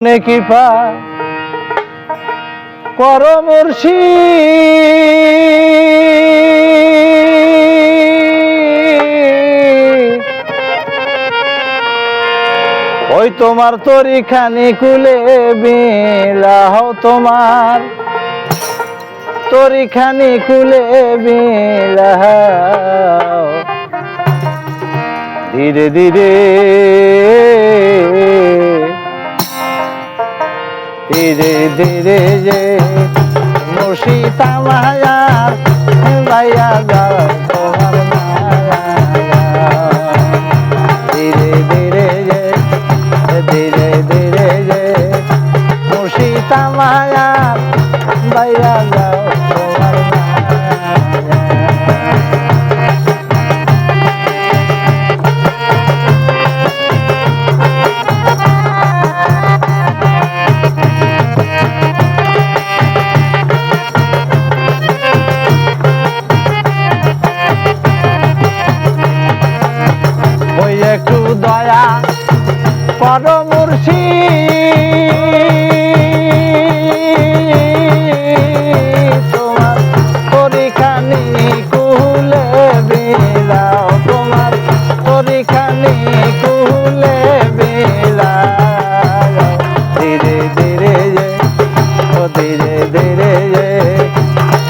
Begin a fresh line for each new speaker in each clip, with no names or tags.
নে কৃপা কর ওই তোমার তরিখানি কুলে বিলাহ তোমার। তরিখানি কুলে বিলাহ ধীরে ধীরে ধীরে ধীরে যে মুশিতা মায়ার ভাইয়া যাও তোমার ধীরে ধীরে যে ধীরে ধীরে যে মুর্শিদা মায়ার ভাইয়া যাও পরমর্ষি তোমার পরীক্ষানি কুলে বিলাও তোমার পরীক্ষানি কুলে বিলাও ধীরে ধীরে যে ও ধীরে ধীরে যে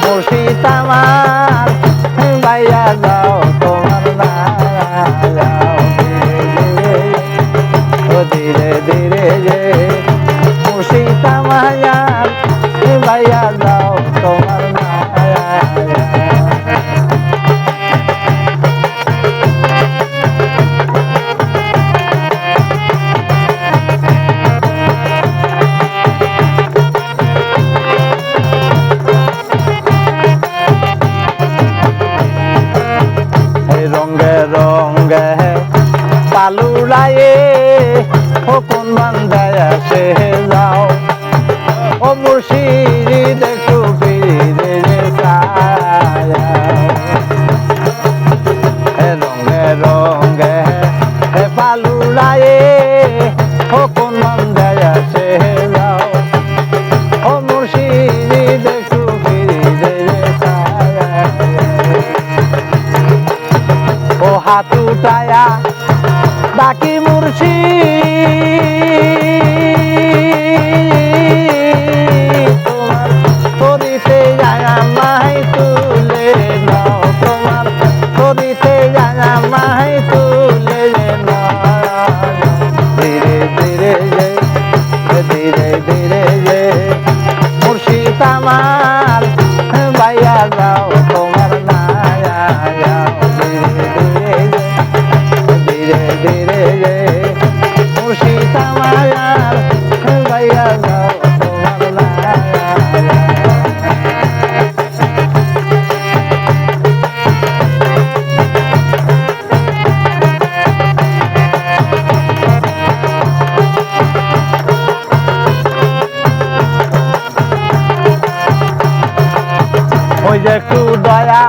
মুর্শিদ আমার বাইয়া যাও পালুড়ায়ে ও কোন আছে সে যাও। ও মুর্শিদি দেখো ফিরে রঙে রঙে পালুড়ায়ে ও হাত উঠায়া ডাকি মুর্শি যে দয়া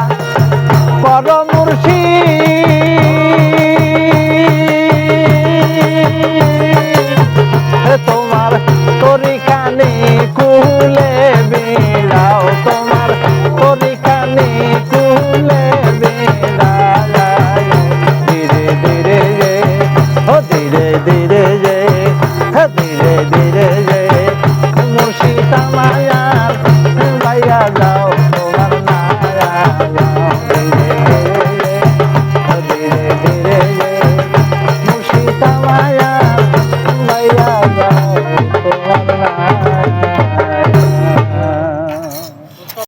কর মুর্শি। তোমার তরিখানি কুলে বিলাও তোমার তরিখানি কুলে বিলাও ধীরে ধীরে ও ধীরে মায়া